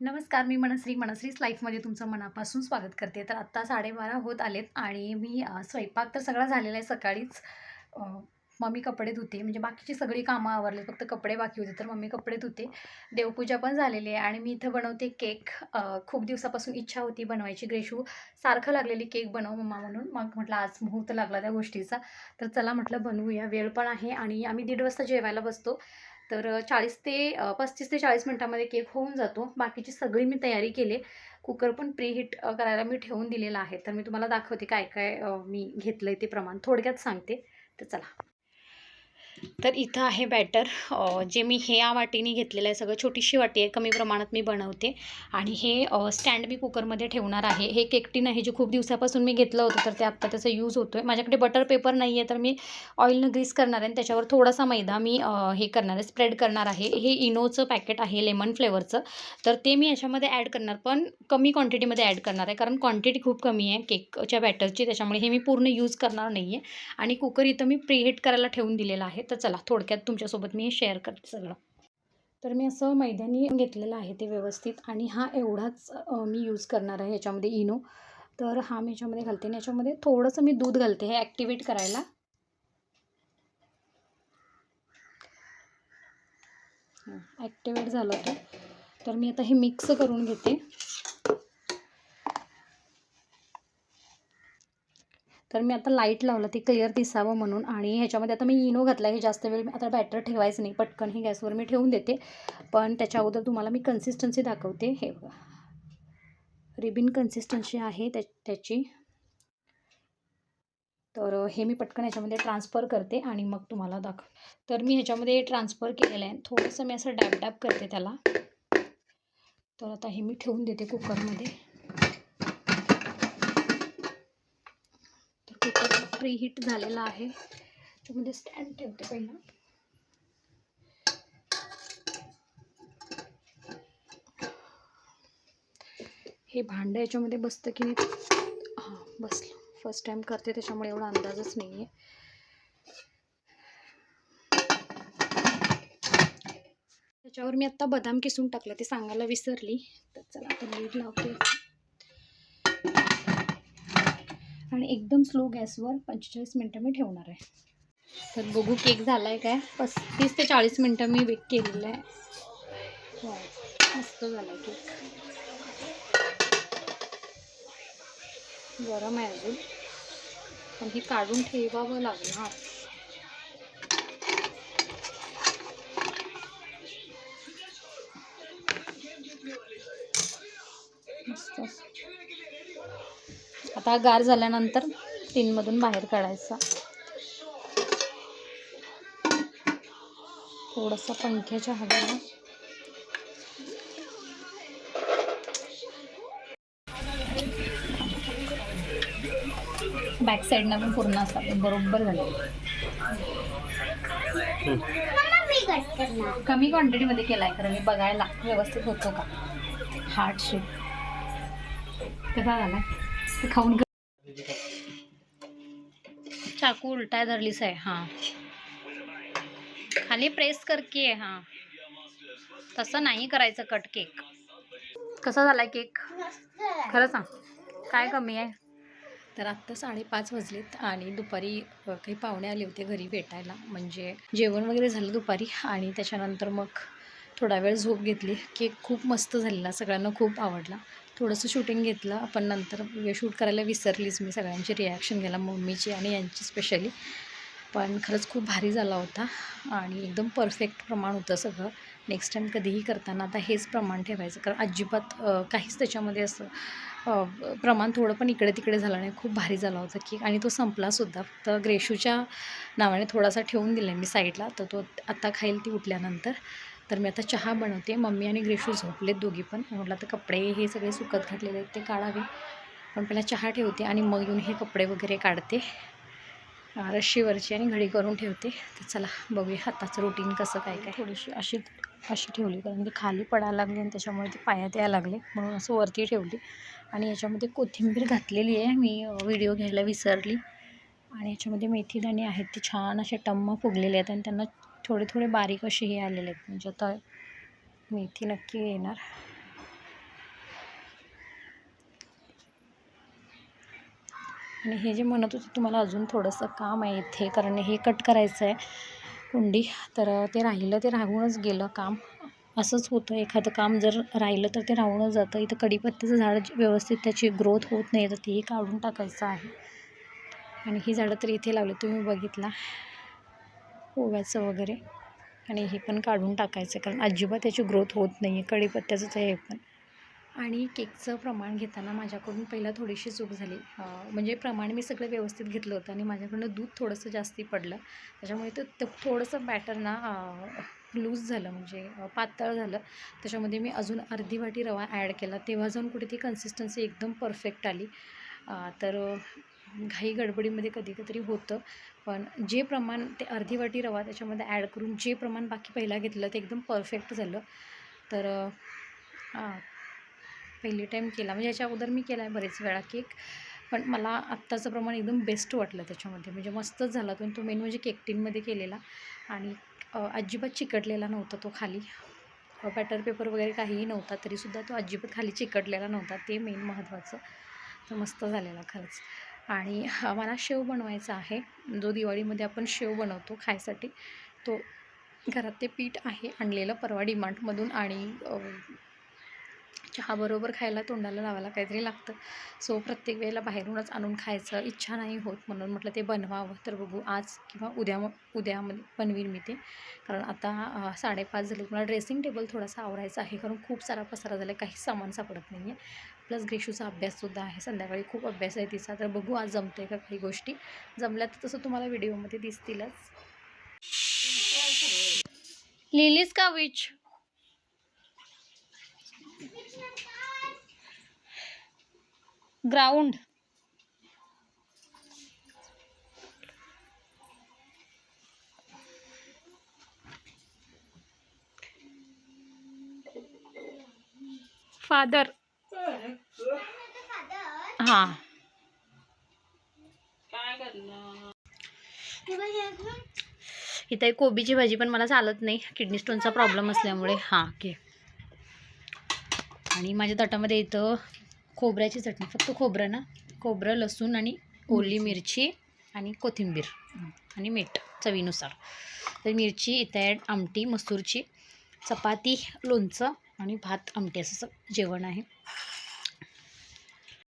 नमस्कार मी मनश्री. मनश्रीच लाईफमध्ये तुमचं मनापासून स्वागत करते. तर आत्ता साडेबारा होत आलेत आणि मी स्वयंपाक तर सगळा झालेला आहे सकाळीच. मम्मी कपडे धुते. म्हणजे बाकीची सगळी कामं आवरली फक्त कपडे बाकी होते तर मम्मी कपडे धुते. देवपूजा पण झालेली आहे आणि मी इथं बनवते केक. खूप दिवसापासून इच्छा होती बनवायची. ग्रेशू सारखं लागलेली केक बनव मम्मा म्हणून. मग म्हटलं आज मुहूर्त लागला त्या गोष्टीचा. तर चला म्हटलं बनवूया. वेळ पण आहे आणि आम्ही दीड वाजता जेवायला बसतो. तर चाळीस ते पस्तीस ते चाळीस मिनटामध्ये केक होऊन जातो. बाकीची सगळी मी तयारी केली. कुकर पण प्रीहीट करायला मी ठेवून दिलेला आहे. तर मी तुम्हाला दाखवते काय काय मी घेतलं आहे ते प्रमाण. थोडक्यात सांगते. तर चला. तर इथं आहे बॅटर जे मी हे या वाटीने घेतलेलं आहे सगळं छोटीशी वाटी आहे कमी प्रमाणात मी बनवते. आणि हे स्टँड मी कुकरमध्ये ठेवणार आहे. हे केकटीन आहे जे खूप दिवसापासून मी घेतलं होतं तर ते आत्ता त्याचा यूज होतो आहे माझ्याकडे बटर पेपर नाही आहे तर मी ऑइलनं ग्रीस करणार आहे. आणि त्याच्यावर थोडासा मैदा मी हे करणार आहे स्प्रेड करणार आहे. हे इनोचं पॅकेट आहे लेमन फ्लेवरचं तर ते मी याच्यामध्ये ॲड करणार पण कमी क्वांटिटीमध्ये ॲड करणार आहे. कारण क्वांटिटी खूप कमी आहे केकच्या बॅटरची त्याच्यामुळे हे मी पूर्ण यूज करणार नाही आहे आणि कुकर इथं मी प्रीहीट करायला ठेवून दिलेला आहे. तर चला थोडक्यात तुमच्यासोबत मी हे शेअर करते सगळं. तर मी असं मैद्यानी घेतलेलं आहे ते व्यवस्थित आणि हा एवढाच मी यूज करणार आहे याच्यामध्ये इनो. तर हा मी याच्यामध्ये घालते आणि याच्यामध्ये थोडंसं मी दूध घालते हे ॲक्टिवेट करायला. ॲक्टिवेट झालं ते तर मी आता हे मिक्स करून घेते. तर मी आता लाइट लावलं ती क्लिअर दिसावं म्हणून. आणि ह्याच्यामध्ये आता मी इनो घातला हे जास्त वेळ मी आता बॅटर ठेवायचं नाही. पटकन हे गॅसवर मी ठेवून देते. पण त्याच्या अगोदर तुम्हाला मी कन्सिस्टन्सी दाखवते. हे रिबिन कन्सिस्टन्सी आहे त्या त्याची. तर हे मी पटकन ह्याच्यामध्ये ट्रान्सफर करते आणि मग तुम्हाला दाखव तर मी ह्याच्यामध्ये ट्रान्सफर केलेलं आहे. थोडंसं मी असं डॅब डॅब करते त्याला. तर आता हे मी ठेवून देते कुकरमध्ये तर कुकर प्रीहीट झालेला आहे. त्याच्यामध्ये स्टँड ठेवते पहिला. हे भांडं याच्यामध्ये बसतं की नाही? हां बसलं. फर्स्ट टाईम करते त्याच्यामुळे एवढा अंदाजच नाही आहे त्याच्यावर मी आत्ता बदाम किसून टाकलं ते सांगायला विसरली. तर चला आता लीड लावते. आणि एकदम स्लो गॅसवर पंचेचाळीस मिनटं मी ठेवणार आहे. तर बघू केक झाला आहे काय? पस्तीस ते चाळीस मिनटं मी बेक केलेलं आहे. मस्त झाला आहे केक. गरम आहे अजून. पण हे काढून ठेवावं लागेल आता गार झाल्यानंतर टीनमधून बाहेर काढायचा. थोडंसं पंख्याच्या हवेला बॅक साईडनं पण पूर्ण असा बरोबर झालं. कमी क्वांटिटीमध्ये केला आहे खरं मी बघायला व्यवस्थित होतो का? हार्ट शेप कसा झाला ते खाऊन चाकू उलटा धरलीच आहे हां. खाली प्रेस कर की हां. तसं नाही करायचं कट केक. कसा झाला केक? खरं सांग. काय कमी आहे? तर आत्ता साडेपाच वाजलेत आणि दुपारी काही पाहुणे आले होते घरी भेटायला. म्हणजे जेवण वगैरे झालं दुपारी आणि त्याच्यानंतर मग थोडा वेळ झोप घेतली. केक खूप मस्त झालेला सगळ्यांना खूप आवडला. थोडंसं शूटिंग घेतलं. पण नंतर शूट करायला विसरलीच मी. सगळ्यांची रिॲक्शन घ्यायला मम्मीची आणि यांची स्पेशली पण खरंच खूप भारी झाला होता. आणि एकदम परफेक्ट प्रमाण होतं सगळं. नेक्स्ट टाईम कधीही करताना आता हेच प्रमाण ठेवायचं. कारण अजिबात काहीच त्याच्यामध्ये असं प्रमाण थोडं पण इकडे तिकडे झालं नाही. खूप भारी झाला होता केक आणि तो संपलासुद्धा फक्त ग्रेशूच्या नावाने थोडासा ठेवून दिला मी साईडला तर तो आता खाईल ती उठल्यानंतर. तर मी आता चहा बनवते. मम्मी आणि ग्रेशू झोपलेत दोघी पण. म्हटलं तर कपडे हे सगळे सुकत घातलेले आहेत ते काढावे. पण पहिला चहा ठेवते आणि मग येऊन हे कपडे वगैरे काढते. रश्शीवरची आणि घडी करून ठेवते. तर चला बघूया हाताचं रुटीन कसं काय काय. थोडीशी अशी अशी ठेवली कारण ती खाली पडायला लागली आणि त्याच्यामुळे ती पायात यायला लागले. म्हणून असं वरती ठेवली. आणि याच्यामध्ये कोथिंबीर घातलेली आहे. मी व्हिडिओ घ्यायला विसरली. आणि याच्यामध्ये मेथीदाणे आहेत ते छान असे टम्म फुगलेले आहेत आणि त्यांना थोडे थोडे बारीक असे हे आलेले आहेत. म्हणजे आता मेथी नक्की येणार. आणि हे जे म्हणत होते तुम्हाला अजून थोडंसं काम आहे इथे कारण हे कट करायचं आहे कुंडी तर ते राहिलं ते राहूनच गेलं काम. असंच होतं एखादं काम जर राहिलं तर ते राहूनच जातं. इथं कढीपत्त्याचं झाड व्यवस्थित त्याची ग्रोथ होत नाही तर तेही काढून टाकायचं आहे. आणि ही झाडं तर इथे लावले तुम्ही बघितला. ओव्याचं वगैरे. आणि हे पण काढून टाकायचं कारण अजिबात त्याची ग्रोथ होत नाही आहे कढीपत्त्याचंच आहे हे पण. आणि केकचं प्रमाण घेताना माझ्याकडून पहिला थोडीशी चूक झाली. म्हणजे प्रमाण मी सगळं व्यवस्थित घेतलं होतं आणि माझ्याकडनं दूध थोडंसं जास्ती पडलं. त्याच्यामुळे ते थोडंसं बॅटर ना लूज झालं म्हणजे पातळ झालं. त्याच्यामध्ये मी अजून अर्धी वाटी रवा ॲड केला. तेव्हा जाऊन कुठे ती कन्सिस्टन्सी एकदम परफेक्ट आली. तर घाई गडबडीमध्ये कधी कधी होतं. पण जे प्रमाण ते अर्धी वाटी रवा त्याच्यामध्ये ॲड करून जे प्रमाण बाकी पहिला घेतलं ते एकदम परफेक्ट झालं. तर हां पहिली टाईम केला. म्हणजे याच्या अगोदर मी केला आहे बरेच वेळा केक पण मला आत्ताचं प्रमाण एकदम बेस्ट वाटलं त्याच्यामध्ये. म्हणजे मस्तच झाला तो. तो मेन म्हणजे केक टीनमध्ये केलेला. आणि अजिबात चिकटलेला नव्हता तो खाली. बॅटर पेपर वगैरे काहीही नव्हता. तरीसुद्धा तो अजिबात खाली चिकटलेला नव्हता. ते मेन महत्त्वाचं तर मस्त झालेला खरंच. आणि मला शेव बनवायचा आहे. जो दिवाळीमध्ये आपण शेव बनवतो खायसाठी तो घरात ते पीठ आहे आणलेलं परवा डिमांडमधून आणि चहाबरोबर खायला तोंडाला लावायला काहीतरी लागतं. सो प्रत्येक वेळेला बाहेरूनच आणून खायचं इच्छा नाही होत म्हणून म्हटलं ते बनवावं. तर बघू आज किंवा उद्या उद्यामध्ये बनवीन मी ते. कारण आता साडेपाच झाले. मला ड्रेसिंग टेबल थोडासा आवरायचा आहे. कारण खूप सारा पसारा झाला काही काहीच सामान सापडत नाही आहे. प्लस ग्रेशूचा अभ्याससुद्धा आहे. संध्याकाळी खूप अभ्यास आहे तिचा. तर बघू आज जमते का काही गोष्टी. जमल्या तर तसं तुम्हाला व्हिडिओमध्ये दिसतीलच. लिहिलीस का विच? ग्राउंड. फादर. हां. इथं कोबीची भाजी पण मला चालत नाही. किडनी स्टोनचा प्रॉब्लेम असल्यामुळे. हां घे. आणि माझ्या ताटामध्ये इथं खोबऱ्याची चटणी. फक्त खोबरं ना. खोबरं लसूण आणि ओली मिरची. आणि कोथिंबीर आणि मीठ चवीनुसार. तर मिरची इथं आमटी मसूरची चपाती लोणचं आणि भात आमटी. असं जेवण आहे.